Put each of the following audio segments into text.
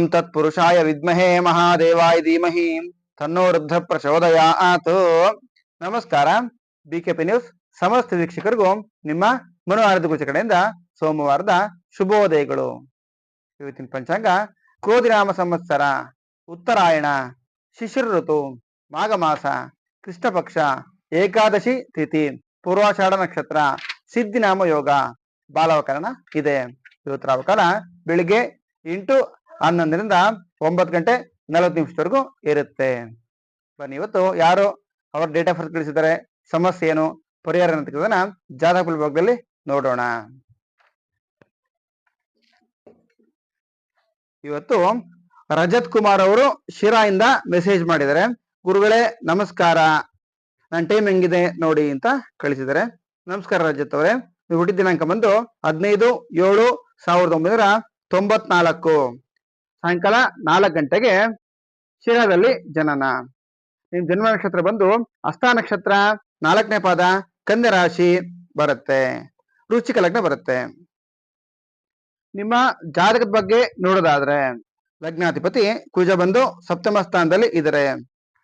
ಓಂ ತತ್ಪುರುಷಾಯ ವಿದ್ಮಹೇ ಮಹಾದೇವಾಯ ಧೀಮಹಿ ತನ್ನೋ ವೃದ್ಧ ಪ್ರಚೋದಯಾತ್ ನಮಸ್ಕಾರ ಬಿಕೆಪಿ ನ್ಯೂಸ್ ಸಮಸ್ತ ವೀಕ್ಷಕರಿಗೂ ನಿಮ್ಮ ಮನೋಹಾರದ ಕಡೆಯಿಂದ ಸೋಮವಾರದ ಶುಭೋದಯಗಳು. ಇವತ್ತಿನ ಪಂಚಾಂಗ ಕೋದಿರಾಮ ಸಂವತ್ಸರ, ಉತ್ತರಾಯಣ ಶಿಶಿರ ಋತು ಮಾಘ ಮಾಸ ಕೃಷ್ಣ ಪಕ್ಷ ಏಕಾದಶಿ ತಿಥಿ, ಪೂರ್ವಾಷಾಢ ನಕ್ಷತ್ರ, ಸಿದ್ಧಿನಾಮ ಯೋಗ, ಬಾಲವಕರಣ ಇದೆ. ಇವತ್ತಿನ ಅವಕಾಲ ಬೆಳಿಗ್ಗೆ ಎಂಟು ಹನ್ನೊಂದರಿಂದ ಒಂಬತ್ತು ಗಂಟೆ ನಲವತ್ತು ನಿಮಿಷದವರೆಗೂ ಇರುತ್ತೆ. ಬನ್ನಿ, ಇವತ್ತು ಯಾರು ಅವ್ರ ಡೇಟ್ ಆಫ್ ಬರ್ತ್ ಕಳಿಸಿದ್ದಾರೆ ಸಮಸ್ಯೆ ಏನು, ಪರಿಹಾರ ಅಂತ ತಿಳಿದನ್ನ ಜಾತಕ ಭಾಗದಲ್ಲಿ ನೋಡೋಣ. ಇವತ್ತು ರಜತ್ ಕುಮಾರ್ ಅವರು ಶಿರಾಯಿಂದ ಮೆಸೇಜ್ ಮಾಡಿದ್ದಾರೆ. ಗುರುಗಳೇ, ನಮಸ್ಕಾರ. ನನ್ನ ಟೈಮ್ ಹೆಂಗಿದೆ ನೋಡಿ ಅಂತ ಕಳಿಸಿದ್ದಾರೆ. ನಮಸ್ಕಾರ ರಜತ್ ಅವರೇ. ನೀವು ಹುಟ್ಟಿದ ದಿನಾಂಕ ಬಂದು ಹದಿನೈದು ಏಳು ಸಾವಿರದ ಒಂಬೈನೂರ ತೊಂಬತ್ನಾಲ್ಕು. ಸಾಯಂಕಾಲ ನಾಲ್ಕು ಗಂಟೆಗೆ ಶಿರಾದಲ್ಲಿ ಜನನ. ನಿಮ್ ಜನ್ಮ ನಕ್ಷತ್ರ ಬಂದು ಅಸ್ತ ನಕ್ಷತ್ರ, ನಾಲ್ಕನೇ ಪಾದ, ಕನ್ಯಾ ರಾಶಿ ಬರುತ್ತೆ. ರುಚಿಕ ಲಗ್ನ ಬರುತ್ತೆ. ನಿಮ್ಮ ಜಾತಕದ ಬಗ್ಗೆ ನೋಡೋದಾದ್ರೆ, ಲಗ್ನಾಧಿಪತಿ ಕುಜ ಬಂದು ಸಪ್ತಮ ಸ್ಥಾನದಲ್ಲಿ ಇದ್ದಾರೆ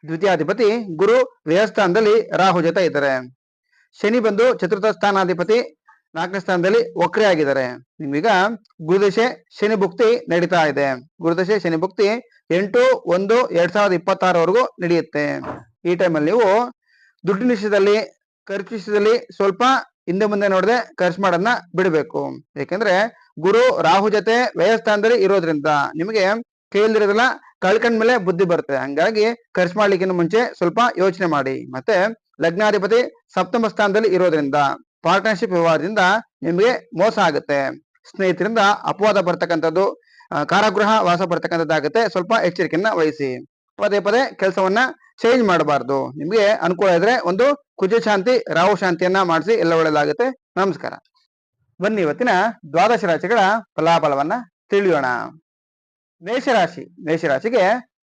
ದ್ವಿತೀಯಾಧಿಪತಿ ಗುರು, ವ್ಯಯಸ್ಥಾನದಲ್ಲಿ ರಾಹು ಜೊತೆ ಇದ್ದಾರೆ ಶನಿ ಬಂದು ಚತುರ್ಥ ಸ್ಥಾನಾಧಿಪತಿ ನಾಲ್ಕನೇ ಸ್ಥಾನದಲ್ಲಿ ವಕ್ರೆ ಆಗಿದ್ದಾರೆ. ನಿಮೀಗ ಗುರುದಶೆ ಶನಿ ಭುಕ್ತಿ ನಡೀತಾ ಇದೆ. ಗುರುದಶೆ ಶನಿ ಭುಕ್ತಿ ಎಂಟು, ಒಂದು, ಎರಡ್ ಸಾವಿರದ ಇಪ್ಪತ್ತಾರವರೆಗೂ ನಡೆಯುತ್ತೆ. ಈ ಟೈಮಲ್ಲಿ ನೀವು ದುಡ್ಡಿನ ವಿಷಯದಲ್ಲಿ, ಖರ್ಚು ವಿಷಯದಲ್ಲಿ ಸ್ವಲ್ಪ ಹಿಂದೆ ಮುಂದೆ ನೋಡದೆ ಖರ್ಚು ಮಾಡೋದನ್ನ ಬಿಡಬೇಕು. ಏಕೆಂದ್ರೆ ಗುರು ರಾಹು ಜೊತೆ ವ್ಯಯಸ್ಥಾನದಲ್ಲಿ ಇರೋದ್ರಿಂದ ನಿಮಗೆ ಕೇಳಿದಿರೋದಿಲ್ಲ ಕಳ್ಕೊಂಡ ಮೇಲೆ ಬುದ್ಧಿ ಬರುತ್ತೆ. ಹಂಗಾಗಿ ಖರ್ಚು ಮಾಡ್ಲಿಕ್ಕಿಂತ ಮುಂಚೆ ಸ್ವಲ್ಪ ಯೋಚನೆ ಮಾಡಿ. ಮತ್ತೆ ಲಗ್ನಾಧಿಪತಿ ಸಪ್ತಮ ಸ್ಥಾನದಲ್ಲಿ ಇರೋದ್ರಿಂದ ಪಾರ್ಟ್ನರ್ಶಿಪ್ ವ್ಯವಹಾರದಿಂದ ನಿಮಗೆ ಮೋಸ ಆಗುತ್ತೆ. ಸ್ನೇಹಿತರಿಂದ ಅಪವಾದ ಬರ್ತಕ್ಕಂಥದ್ದು ಕಾರಾಗೃಹ ವಾಸ ಬರ್ತಕ್ಕಂಥದ್ದಾಗುತ್ತೆ. ಸ್ವಲ್ಪ ಎಚ್ಚರಿಕೆಯನ್ನ ವಹಿಸಿ. ಪದೇ ಪದೇ ಕೆಲಸವನ್ನ ಚೇಂಜ್ ಮಾಡಬಾರ್ದು. ನಿಮಗೆ ಅನುಕೂಲ ಇದ್ರೆ ಒಂದು ಕುಜ ಶಾಂತಿ, ರಾಹು ಶಾಂತಿಯನ್ನ ಮಾಡಿಸಿ ಎಲ್ಲ ಒಳ್ಳೆಯದಾಗುತ್ತೆ ನಮಸ್ಕಾರ. ಬನ್ನಿ ಇವತ್ತಿನ ದ್ವಾದಶ ರಾಶಿಗಳ ಫಲಾಫಲವನ್ನ ತಿಳಿಯೋಣ. ಮೇಷರಾಶಿ. ಮೇಷರಾಶಿಗೆ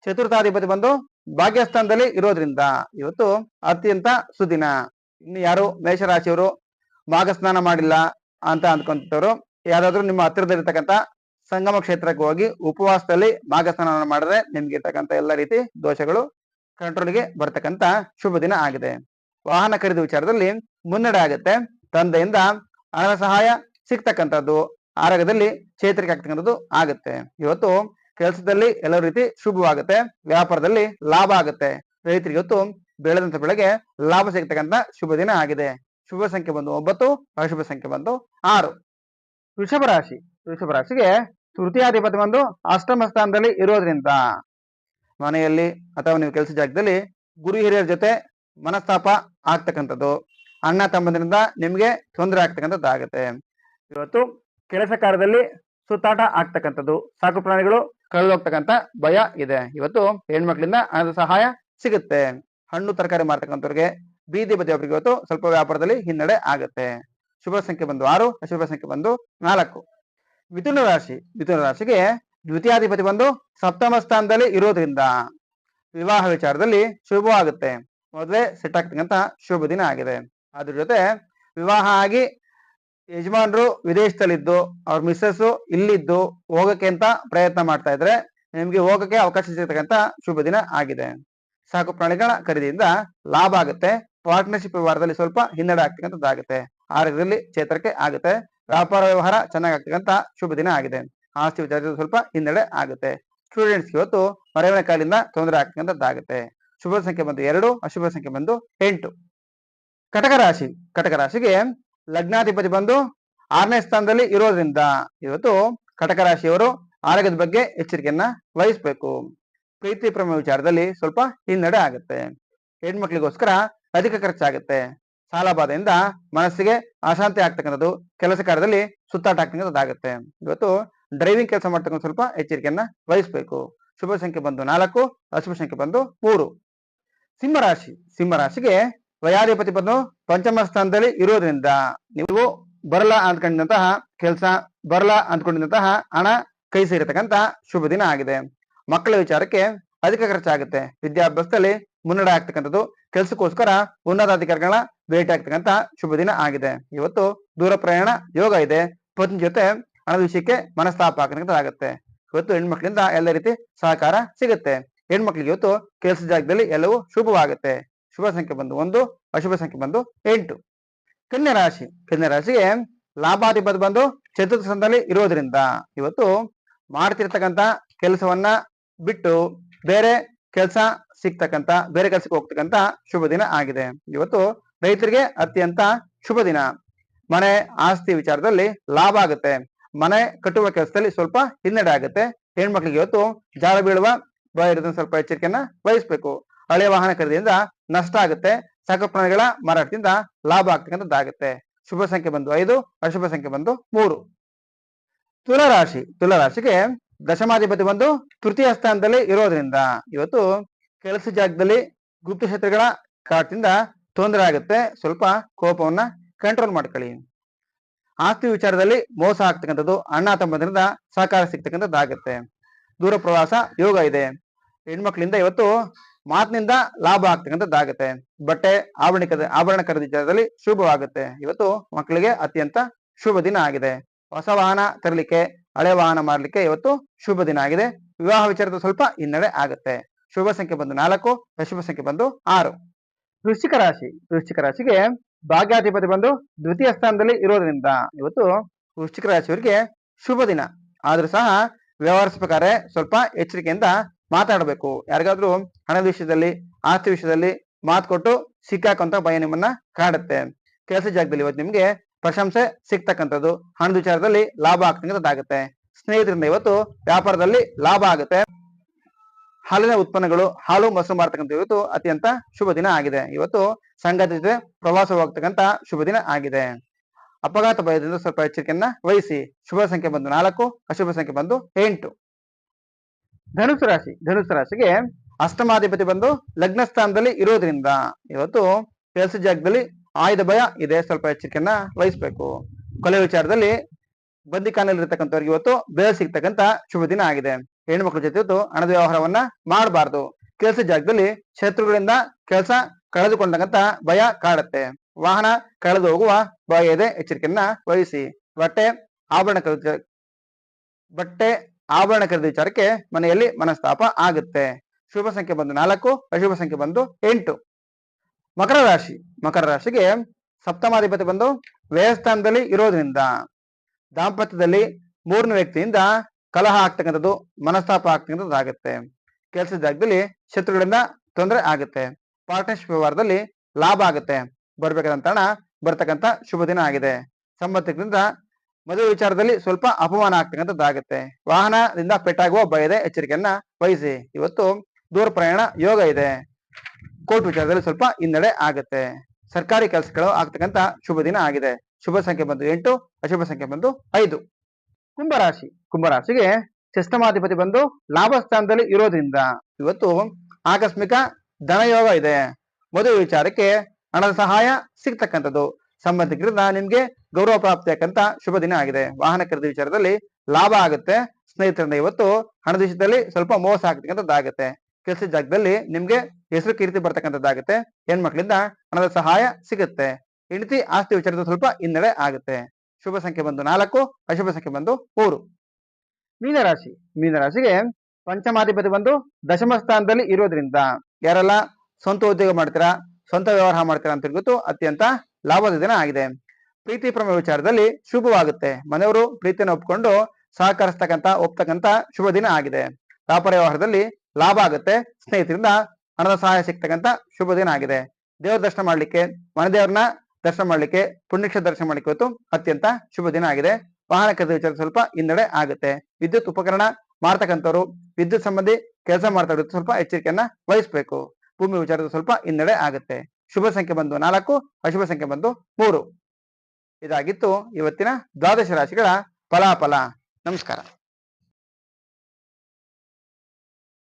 ಚತುರ್ಥಾಧಿಪತಿ ಬಂದು ಭಾಗ್ಯಸ್ಥಾನದಲ್ಲಿ ಇರೋದ್ರಿಂದ ಇವತ್ತು ಅತ್ಯಂತ ಸುದಿನ. ಇನ್ನು ಯಾರು ಮೇಷರಾಶಿಯವರು ಮಾಘ ಸ್ನಾನ ಮಾಡಿಲ್ಲ ಅಂತ ಅಂದ್ಕೊಂತವ್ರು, ಯಾರಾದ್ರೂ ನಿಮ್ಮ ಹತ್ತಿರದಲ್ಲಿರ್ತಕ್ಕಂಥ ಸಂಗಮ ಕ್ಷೇತ್ರಕ್ಕೆ ಹೋಗಿ ಉಪವಾಸದಲ್ಲಿ ಭಾಗ ಸ್ನಾನ ಮಾಡಿದ್ರೆ ನಿಮ್ಗೆ ಇರ್ತಕ್ಕಂಥ ಎಲ್ಲ ರೀತಿ ದೋಷಗಳು ಕಂಟ್ರೋಲ್ಗೆ ಬರ್ತಕ್ಕಂತ ಶುಭ ದಿನ ಆಗಿದೆ. ವಾಹನ ಖರೀದಿ ವಿಚಾರದಲ್ಲಿ ಮುನ್ನಡೆ ಆಗುತ್ತೆ. ತಂದೆಯಿಂದ ಹಣ ಸಹಾಯ ಸಿಗ್ತಕ್ಕಂಥದ್ದು, ಆರೋಗ್ಯದಲ್ಲಿ ಚೇತರಿಕೆ ಆಗ್ತಕ್ಕಂಥದ್ದು ಆಗುತ್ತೆ. ಇವತ್ತು ಕೆಲಸದಲ್ಲಿ ಎಲ್ಲ ರೀತಿ ಶುಭವಾಗುತ್ತೆ. ವ್ಯಾಪಾರದಲ್ಲಿ ಲಾಭ ಆಗುತ್ತೆ. ರೈತರಿಗೆ ಇವತ್ತು ಬೆಳೆದಂತ ಬೆಳೆಗೆ ಲಾಭ ಸಿಗ್ತಕ್ಕಂಥ ಶುಭ ದಿನ ಆಗಿದೆ. ಶುಭ ಸಂಖ್ಯೆ ಬಂದು ಒಂಬತ್ತು ಅಶುಭ ಸಂಖ್ಯೆ ಬಂದು ಆರು. ವೃಷಭ ರಾಶಿ, ವೃಷಭ ರಾಶಿಗೆ ತೃತೀಯಾಧಿಪತಿ ಬಂದು ಅಷ್ಟಮ ಸ್ಥಾನದಲ್ಲಿ ಇರೋದ್ರಿಂದ ಮನೆಯಲ್ಲಿ ಅಥವಾ ನೀವು ಕೆಲಸ ಜಾಗದಲ್ಲಿ ಗುರು ಹಿರಿಯರ ಜೊತೆ ಮನಸ್ತಾಪ ಆಗ್ತಕ್ಕಂಥದ್ದು, ಅಣ್ಣ ತಮ್ಮಂದಿರಿಂದ ನಿಮ್ಗೆ ತೊಂದರೆ ಆಗ್ತಕ್ಕಂಥದ್ದು ಆಗುತ್ತೆ. ಇವತ್ತು ಕೆಲಸ ಕಾರ್ಯದಲ್ಲಿ ಸುತ್ತಾಟ ಆಗ್ತಕ್ಕಂಥದ್ದು, ಸಾಕು ಪ್ರಾಣಿಗಳು ಕಳೆದೋಗ್ತಕ್ಕಂಥ ಭಯ ಇದೆ. ಇವತ್ತು ಹೆಣ್ಮಕ್ಳಿಂದ ಹಣದ ಸಹಾಯ ಸಿಗುತ್ತೆ. ಹಣ್ಣು ತರಕಾರಿ ಮಾರ್ತಕ್ಕಂಥವ್ರಿಗೆ ಬೀದಿ ಬದಿಯವರಿಗೆ ಇವತ್ತು ಸ್ವಲ್ಪ ವ್ಯಾಪಾರದಲ್ಲಿ ಹಿನ್ನಡೆ ಆಗುತ್ತೆ. ಶುಭ ಸಂಖ್ಯೆ ಬಂದು ಆರು, ಅಶುಭ ಸಂಖ್ಯೆ ಬಂದು ನಾಲ್ಕು. ಮಿಥುನ ರಾಶಿ ಮಿಥುನ ರಾಶಿಗೆ ದ್ವಿತೀಯಾಧಿಪತಿ ಬಂದು ಸಪ್ತಮ ಸ್ಥಾನದಲ್ಲಿ ಇರೋದ್ರಿಂದ ವಿವಾಹ ವಿಚಾರದಲ್ಲಿ ಶುಭವಾಗುತ್ತೆ ಮೊದಲೇ ಸೆಟ್ ಆಗ್ತಕ್ಕಂತ ಶುಭ ದಿನ ಆಗಿದೆ. ಅದ್ರ ಜೊತೆ ವಿವಾಹ ಆಗಿ ಯಜಮಾನರು ವಿದೇಶದಲ್ಲಿದ್ದು, ಅವ್ರ ಮಿಸ್ಸಸ್ ಇಲ್ಲಿದ್ದು ಹೋಗಕ್ಕೆ ಅಂತ ಪ್ರಯತ್ನ ಮಾಡ್ತಾ ಇದ್ರೆ ನಿಮ್ಗೆ ಹೋಗಕ್ಕೆ ಅವಕಾಶ ಸಿಗ್ತಕ್ಕಂತ ಶುಭ ದಿನ ಆಗಿದೆ. ಸಾಕು ಪ್ರಾಣಿಗಳ ಖರೀದಿಯಿಂದ ಲಾಭ ಆಗುತ್ತೆ. ಪಾರ್ಟ್ನರ್ಶಿಪ್ ವ್ಯವಹಾರದಲ್ಲಿ ಸ್ವಲ್ಪ ಹಿನ್ನಡೆ ಆಗ್ತಕ್ಕಂಥದ್ದಾಗುತ್ತೆ ಆರೋಗ್ಯದಲ್ಲಿ ಚೇತರಿಕೆ ಆಗುತ್ತೆ. ವ್ಯಾಪಾರ ವ್ಯವಹಾರ ಚೆನ್ನಾಗಿ ಆಗ್ತಕ್ಕಂಥ ಶುಭ ದಿನ ಆಗಿದೆ. ಆಸ್ತಿ ವಿಚಾರದಲ್ಲಿ ಸ್ವಲ್ಪ ಹಿನ್ನಡೆ ಆಗುತ್ತೆ. ಸ್ಟೂಡೆಂಟ್ಸ್ ಇವತ್ತು ಮರವಿನ ಕಾಲಿಂದ ತೊಂದರೆ ಆಗ್ತಕ್ಕಂಥದ್ದಾಗುತ್ತೆ ಶುಭ ಸಂಖ್ಯೆ ಬಂದು ಎರಡು, ಅಶುಭ ಸಂಖ್ಯೆ ಬಂದು ಎಂಟು. ಕಟಕ ರಾಶಿ, ಕಟಕ ರಾಶಿಗೆ ಲಗ್ನಾಧಿಪತಿ ಬಂದು ಆರನೇ ಸ್ಥಾನದಲ್ಲಿ ಇರೋದ್ರಿಂದ ಇವತ್ತು ಕಟಕ ರಾಶಿಯವರು ಆರೋಗ್ಯದ ಬಗ್ಗೆ ಎಚ್ಚರಿಕೆಯನ್ನ ವಹಿಸ್ಬೇಕು. ಪ್ರೀತಿ, ಪ್ರೇಮ ವಿಚಾರದಲ್ಲಿ ಸ್ವಲ್ಪ ಹಿನ್ನಡೆ ಆಗುತ್ತೆ. ಹೆಣ್ಮಕ್ಳಿಗೋಸ್ಕರ ಅಧಿಕ ಖರ್ಚಾಗುತ್ತೆ. ಸಾಲ ಬಾಧೆಯಿಂದ ಮನಸ್ಸಿಗೆ ಅಶಾಂತಿ ಆಗ್ತಕ್ಕಂಥದ್ದು, ಕೆಲಸ ಕಾರ್ಯದಲ್ಲಿ ಸುತ್ತಾಟ ಆಗ್ತಕ್ಕಂಥದ್ದಾಗುತ್ತೆ ಇವತ್ತು ಡ್ರೈವಿಂಗ್ ಕೆಲಸ ಮಾಡ್ತಕ್ಕಂಥ ಸ್ವಲ್ಪ ಎಚ್ಚರಿಕೆಯನ್ನ ವಹಿಸ್ಬೇಕು. ಶುಭ ಸಂಖ್ಯೆ ಬಂದು ನಾಲ್ಕು, ಅಶುಭ ಸಂಖ್ಯೆ ಬಂದು ಮೂರು. ಸಿಂಹರಾಶಿ ಸಿಂಹರಾಶಿಗೆ ವಯಾಧಿಪತಿ ಬಂದು ಪಂಚಮ ಸ್ಥಾನದಲ್ಲಿ ಇರೋದ್ರಿಂದ ನೀವು ಬರಲ ಅಂದ್ಕೊಂಡಂತಹ ಕೆಲಸ ಬರಲ ಅಂದ್ಕೊಂಡಿದ್ದಂತಹ ಹಣ ಕೈ ಸೇರಿರ್ತಕ್ಕಂಥ ಶುಭ ದಿನ ಆಗಿದೆ. ಮಕ್ಕಳ ವಿಚಾರಕ್ಕೆ ಅಧಿಕ ಖರ್ಚಾಗುತ್ತೆ. ವಿದ್ಯಾಭ್ಯಾಸದಲ್ಲಿ ಮುನ್ನಡೆ ಆಗ್ತಕ್ಕಂಥದ್ದು. ಕೆಲಸಕ್ಕೋಸ್ಕರ ಉನ್ನತಾಧಿಕಾರಿಗಳ ಭೇಟಿ ಆಗ್ತಕ್ಕಂಥ ಶುಭ ದಿನ ಆಗಿದೆ. ಇವತ್ತು ದೂರ ಪ್ರಯಾಣ ಯೋಗ ಇದೆ. ಪತ್ನಿ ಜೊತೆ ಹಣದ ವಿಷಯಕ್ಕೆ ಮನಸ್ತಾಪ ಆಗ್ತಕ್ಕಂಥದ್ದಾಗುತ್ತೆ ಇವತ್ತು ಹೆಣ್ಮಕ್ಳಿಂದ ಎಲ್ಲ ರೀತಿ ಸಹಕಾರ ಸಿಗುತ್ತೆ. ಹೆಣ್ಮಕ್ಳಿಗೆ ಇವತ್ತು ಕೆಲಸ ಜಾಗದಲ್ಲಿ ಎಲ್ಲವೂ ಶುಭವಾಗುತ್ತೆ. ಶುಭ ಸಂಖ್ಯೆ ಬಂದು ಒಂದು, ಅಶುಭ ಸಂಖ್ಯೆ ಬಂದು ಎಂಟು. ಕನ್ಯಾ ರಾಶಿ. ಕನ್ಯಾ ರಾಶಿಗೆ ಲಾಭಾಧಿಪತಿ ಬಂದು ಚತುರ್ಥ ಸ್ಥಾನದಲ್ಲಿ ಇರೋದ್ರಿಂದ ಇವತ್ತು ಮಾಡ್ತಿರ್ತಕ್ಕಂಥ ಕೆಲಸವನ್ನ ಬಿಟ್ಟು ಬೇರೆ ಕೆಲಸ ಸಿಗ್ತಕ್ಕಂತ ಬೇರೆ ಕೆಲಸಕ್ಕೆ ಹೋಗ್ತಕ್ಕಂತ ಶುಭ ದಿನ ಆಗಿದೆ. ಇವತ್ತು ರೈತರಿಗೆ ಅತ್ಯಂತ ಶುಭ ದಿನ. ಮನೆ ಆಸ್ತಿ ವಿಚಾರದಲ್ಲಿ ಲಾಭ ಆಗುತ್ತೆ. ಮನೆ ಕಟ್ಟುವ ಕೆಲಸದಲ್ಲಿ ಸ್ವಲ್ಪ ಹಿನ್ನಡೆ ಆಗುತ್ತೆ. ಹೆಣ್ಮಕ್ಳಿಗೆ ಇವತ್ತು ಜಾಲ ಬೀಳುವ ಭಯ ಸ್ವಲ್ಪ ಎಚ್ಚರಿಕೆಯನ್ನ ವಹಿಸ್ಬೇಕು. ಹಳೆಯ ವಾಹನ ಖರೀದಿಯಿಂದ ನಷ್ಟ ಆಗುತ್ತೆ. ಸಾಕುಪ್ರಾಣಿಗಳ ಮಾರಾಟದಿಂದ ಲಾಭ ಆಗ್ತಕ್ಕಂಥದ್ದಾಗುತ್ತೆ. ಶುಭ ಸಂಖ್ಯೆ ಬಂದು ಐದು, ಅಶುಭ ಸಂಖ್ಯೆ ಬಂದು ಮೂರು. ತುಲರಾಶಿ. ತುಲರಾಶಿಗೆ ದಶಮಾಧಿಪತಿ ಬಂದು ತೃತೀಯ ಸ್ಥಾನದಲ್ಲಿ ಇರೋದ್ರಿಂದ ಇವತ್ತು ಕೆಲಸ ಜಾಗದಲ್ಲಿ ಗುಪ್ತ ಶತ್ರುಗಳ ಕಾಟದಿಂದ ತೊಂದರೆ ಆಗುತ್ತೆ. ಸ್ವಲ್ಪ ಕೋಪವನ್ನ ಕಂಟ್ರೋಲ್ ಮಾಡ್ಕೊಳ್ಳಿ. ಆಸ್ತಿ ವಿಚಾರದಲ್ಲಿ ಮೋಸ ಆಗ್ತಕ್ಕಂಥದ್ದು, ಅಣ್ಣ ತಮ್ಮದ್ರಿಂದ ಸಹಕಾರ ಸಿಗ್ತಕ್ಕಂಥದ್ದಾಗುತ್ತೆ. ದೂರ ಪ್ರವಾಸ ಯೋಗ ಇದೆ. ಹೆಣ್ಮಕ್ಳಿಂದ ಇವತ್ತು ಮಾತಿನಿಂದ ಲಾಭ ಆಗ್ತಕ್ಕಂಥದ್ದಾಗುತ್ತೆ. ಬಟ್ಟೆ ಆಭರಣ ಆಭರಣ ಖರೀದಿ ವಿಚಾರದಲ್ಲಿ ಶುಭವಾಗುತ್ತೆ. ಇವತ್ತು ಮಕ್ಕಳಿಗೆ ಅತ್ಯಂತ ಶುಭ ದಿನ ಆಗಿದೆ. ಹೊಸ ವಾಹನ ತರಲಿಕ್ಕೆ, ಹಳೆ ವಾಹನ ಮಾರಲಿಕ್ಕೆ ಇವತ್ತು ಶುಭ ದಿನ ಆಗಿದೆ. ವಿವಾಹ ವಿಚಾರದ ಸ್ವಲ್ಪ ಹಿನ್ನಡೆ ಆಗುತ್ತೆ. ಶುಭ ಸಂಖ್ಯೆ ಬಂದು ನಾಲ್ಕು ಅಶುಭ ಸಂಖ್ಯೆ ಬಂದು ಆರು. ವೃಶ್ಚಿಕ ರಾಶಿ, ವೃಶ್ಚಿಕ ರಾಶಿಗೆ ಭಾಗ್ಯಾಧಿಪತಿ ಬಂದು ದ್ವಿತೀಯ ಸ್ಥಾನದಲ್ಲಿ ಇರೋದ್ರಿಂದ ಇವತ್ತು ವೃಶ್ಚಿಕ ರಾಶಿಯವರಿಗೆ ಶುಭ ದಿನ. ಆದ್ರೂ ಸಹ ವ್ಯವಹರಿಸಬೇಕಾದ್ರೆ ಸ್ವಲ್ಪ ಎಚ್ಚರಿಕೆಯಿಂದ ಮಾತಾಡಬೇಕು. ಯಾರಿಗಾದ್ರೂ ಹಣದ ವಿಷಯದಲ್ಲಿ, ಆಸ್ತಿ ವಿಷಯದಲ್ಲಿ ಮಾತು ಕೊಟ್ಟು ಸಿಕ್ಕಾಕೊಂತ ಭಯ ನಿಮ್ಮನ್ನ ಕಾಡುತ್ತೆ. ಕೆಲಸ ಜಾಗದಲ್ಲಿ ಇವತ್ತು ನಿಮ್ಗೆ ಪ್ರಶಂಸೆ ಸಿಗ್ತಕ್ಕಂಥದ್ದು. ಹಣದ ವಿಚಾರದಲ್ಲಿ ಲಾಭ ಆಗ್ತಕ್ಕಂಥದ್ದಾಗುತ್ತೆ. ಸ್ನೇಹಿತರಿಂದ ಇವತ್ತು ವ್ಯಾಪಾರದಲ್ಲಿ ಲಾಭ ಆಗುತ್ತೆ. ಹಾಲಿನ ಉತ್ಪನ್ನಗಳು ಹಾಲು ಮೊಸರು ಮಾರ್ತಕ್ಕಂಥ ಇವತ್ತು ಅತ್ಯಂತ ಶುಭ ದಿನ ಆಗಿದೆ. ಇವತ್ತು ಸಂಘದ ಜೊತೆ ಪ್ರವಾಸ ಹೋಗ್ತಕ್ಕಂತ ಶುಭ ದಿನ ಆಗಿದೆ. ಅಪಘಾತ ಭಯದಿಂದ ಸ್ವಲ್ಪ ಎಚ್ಚರಿಕೆಯನ್ನ ವಹಿಸಿ. ಶುಭ ಸಂಖ್ಯೆ ಬಂದು ನಾಲ್ಕು, ಅಶುಭ ಸಂಖ್ಯೆ ಬಂದು ಎಂಟು. ಧನುಸು ರಾಶಿ, ಧನುಸು ರಾಶಿಗೆ ಅಷ್ಟಮಾಧಿಪತಿ ಬಂದು ಲಗ್ನ ಸ್ಥಾನದಲ್ಲಿ ಇರೋದ್ರಿಂದ ಇವತ್ತು ಕೆಲಸ ಜಾಗದಲ್ಲಿ ಆಯ್ದ ಭಯ ಇದೆ. ಸ್ವಲ್ಪ ಎಚ್ಚರಿಕೆಯನ್ನ ವಹಿಸ್ಬೇಕು. ಕೊಲೆ ವಿಚಾರದಲ್ಲಿ ಬಂದಿಕಾನಲ್ಲಿ ಇರ್ತಕ್ಕಂಥವ್ರಿಗೆ ಇವತ್ತು ಬೇರೆ ಸಿಗ್ತಕ್ಕಂತ ಶುಭ ದಿನ ಆಗಿದೆ. ಹೆಣ್ಮಕ್ಳ ಜೊತೆ ಹಣದ ವ್ಯವಹಾರವನ್ನ ಮಾಡಬಾರ್ದು. ಕೆಲಸ ಜಾಗದಲ್ಲಿ ಶತ್ರುಗಳಿಂದ ಕೆಲಸ ಕಳೆದುಕೊಂಡಂತ ಭಯ ಕಾಡುತ್ತೆ. ವಾಹನ ಕಳೆದು ಹೋಗುವ ಭಯ ಇದೆ ಎಚ್ಚರಿಕೆಯನ್ನ ವಹಿಸಿ. ಬಟ್ಟೆ ಆಭರಣ ಖರೀದಿ ಬಟ್ಟೆ ಆಭರಣ ಖರೀದಿ ವಿಚಾರಕ್ಕೆ ಮನೆಯಲ್ಲಿ ಮನಸ್ತಾಪ ಆಗುತ್ತೆ. ಶುಭ ಸಂಖ್ಯೆ ಬಂದು ನಾಲ್ಕು, ಅಶುಭ ಸಂಖ್ಯೆ ಬಂದು ಎಂಟು. ಮಕರ ರಾಶಿ, ಮಕರ ರಾಶಿಗೆ ಸಪ್ತಮಾಧಿಪತಿ ಬಂದು ವ್ಯಯಸ್ಥಾನದಲ್ಲಿ ಇರೋದ್ರಿಂದ, ದಾಂಪತ್ಯದಲ್ಲಿ ಮೂರನೇ ವ್ಯಕ್ತಿಯಿಂದ ಕಲಹ ಆಗ್ತಕ್ಕಂಥದ್ದು, ಮನಸ್ತಾಪ ಆಗ್ತಕ್ಕಂಥದ್ದು ಆಗುತ್ತೆ. ಕೆಲಸದ ಜಾಗದಲ್ಲಿ ಶತ್ರುಗಳಿಂದ ತೊಂದರೆ ಆಗುತ್ತೆ. ಪಾರ್ಟ್ನರ್ಶಿಪ್ ವ್ಯವಹಾರದಲ್ಲಿ ಲಾಭ ಆಗುತ್ತೆ. ಬರ್ಬೇಕಾದಂತ ಬರ್ತಕ್ಕಂಥ ಶುಭ ದಿನ ಆಗಿದೆ. ಸಂಬಂಧಿಕರಿಂದ ಮದುವೆ ವಿಚಾರದಲ್ಲಿ ಸ್ವಲ್ಪ ಅಪಮಾನ ಆಗ್ತಕ್ಕಂಥದ್ದಾಗುತ್ತೆ ವಾಹನದಿಂದ ಪೆಟ್ಟಾಗುವ ಭಯದ ಎಚ್ಚರಿಕೆಯನ್ನ ವಹಿಸಿ. ಇವತ್ತು ದೂರ ಪ್ರಯಾಣ ಯೋಗ ಇದೆ. ಕೋರ್ಟ್ ವಿಚಾರದಲ್ಲಿ ಸ್ವಲ್ಪ ಹಿನ್ನಡೆ ಆಗುತ್ತೆ. ಸರ್ಕಾರಿ ಕೆಲಸಗಳು ಆಗ್ತಕ್ಕಂಥ ಶುಭ ದಿನ ಆಗಿದೆ. ಶುಭ ಸಂಖ್ಯೆ ಬಂದು ಎಂಟು, ಅಶುಭ ಸಂಖ್ಯೆ ಬಂದು ಐದು. ಕುಂಭರಾಶಿ. ಕುಂಭರಾಶಿಗೆ ಚಷ್ಟಮಾಧಿಪತಿ ಬಂದು ಲಾಭ ಸ್ಥಾನದಲ್ಲಿ ಇರೋದ್ರಿಂದ ಇವತ್ತು ಆಕಸ್ಮಿಕ ಧನಯೋಗ ಇದೆ. ಮದುವೆ ವಿಚಾರಕ್ಕೆ ಹಣದ ಸಹಾಯ ಸಿಗ್ತಕ್ಕಂಥದ್ದು. ಸಂಬಂಧಿಕರಿಂದ ನಿಮ್ಗೆ ಗೌರವ ಪ್ರಾಪ್ತಿಯಾಕಂತ ಶುಭ ದಿನ ಆಗಿದೆ. ವಾಹನ ಖರೀದಿ ವಿಚಾರದಲ್ಲಿ ಲಾಭ ಆಗುತ್ತೆ. ಸ್ನೇಹಿತರಿಂದ ಇವತ್ತು ಹಣದ ವಿಷಯದಲ್ಲಿ ಸ್ವಲ್ಪ ಮೋಸ ಆಗ್ತಕ್ಕಂಥದ್ದಾಗುತ್ತೆ. ಕೆಲಸ ಜಾಗದಲ್ಲಿ ನಿಮ್ಗೆ ಹೆಸರು ಕೀರ್ತಿ ಬರ್ತಕ್ಕಂಥದ್ದಾಗುತ್ತೆ. ಹೆಣ್ಮಕ್ಳಿಂದ ಹಣದ ಸಹಾಯ ಸಿಗುತ್ತೆ. ಹೆಂಡತಿ ಆಸ್ತಿ ವಿಚಾರದ ಸ್ವಲ್ಪ ಹಿನ್ನಡೆ ಆಗುತ್ತೆ. ಶುಭ ಸಂಖ್ಯೆ ಬಂದು ನಾಲ್ಕು, ಅಶುಭ ಸಂಖ್ಯೆ ಬಂದು ಮೂರು. ಮೀನರಾಶಿ ಮೀನರಾಶಿಗೆ ಪಂಚಮಾಧಿಪತಿ ಬಂದು ದಶಮ ಸ್ಥಾನದಲ್ಲಿ ಇರೋದ್ರಿಂದ ಯಾರೆಲ್ಲ ಸ್ವಂತ ಉದ್ಯೋಗ ಮಾಡ್ತೀರಾ, ಸ್ವಂತ ವ್ಯವಹಾರ ಮಾಡ್ತೀರಾ ಅಂತ ಗೊತ್ತು ಅತ್ಯಂತ ಲಾಭದ ದಿನ ಆಗಿದೆ. ಪ್ರೀತಿ ಪ್ರಮ ವಿಚಾರದಲ್ಲಿ ಶುಭವಾಗುತ್ತೆ. ಮನೆಯವರು ಪ್ರೀತಿಯನ್ನು ಒಪ್ಕೊಂಡು ಸಹಕರಿಸ್ತಕ್ಕಂಥ, ಒಪ್ತಕ್ಕಂಥ ಶುಭ ದಿನ ಆಗಿದೆ. ವ್ಯಾಪಾರ ವ್ಯವಹಾರದಲ್ಲಿ ಲಾಭ ಆಗುತ್ತೆ. ಸ್ನೇಹಿತರಿಂದ ಹಣದ ಸಹಾಯ ಸಿಗ್ತಕ್ಕಂಥ ಶುಭ ದಿನ ಆಗಿದೆ. ದೇವರ ದರ್ಶನ ಮಾಡಲಿಕ್ಕೆ ಮನೆ ದರ್ಶನ ಮಾಡ್ಲಿಕ್ಕೆ ಪುಣ್ಯಕ್ಷ ದರ್ಶನ ಮಾಡ್ಲಿಕ್ಕೆ ಇವತ್ತು ಅತ್ಯಂತ ಶುಭ ದಿನ ಆಗಿದೆ. ವಾಹನ ಖರೀದಿ ವಿಚಾರ ಸ್ವಲ್ಪ ಹಿನ್ನಡೆ ಆಗುತ್ತೆ. ವಿದ್ಯುತ್ ಉಪಕರಣ ಮಾಡ್ತಕ್ಕಂಥವ್ರು ವಿದ್ಯುತ್ ಸಂಬಂಧಿ ಕೆಲಸ ಮಾಡ್ತಾ ಸ್ವಲ್ಪ ಎಚ್ಚರಿಕೆಯನ್ನ ವಹಿಸ್ಬೇಕು. ಭೂಮಿ ವಿಚಾರದ ಸ್ವಲ್ಪ ಹಿನ್ನಡೆ ಆಗುತ್ತೆ. ಶುಭ ಸಂಖ್ಯೆ ಬಂದು ನಾಲ್ಕು, ಅಶುಭ ಸಂಖ್ಯೆ ಬಂದು ಮೂರು. ಇದಾಗಿತ್ತು ಇವತ್ತಿನ ದ್ವಾದಶ ರಾಶಿಗಳ ಫಲಾಫಲ. ನಮಸ್ಕಾರ.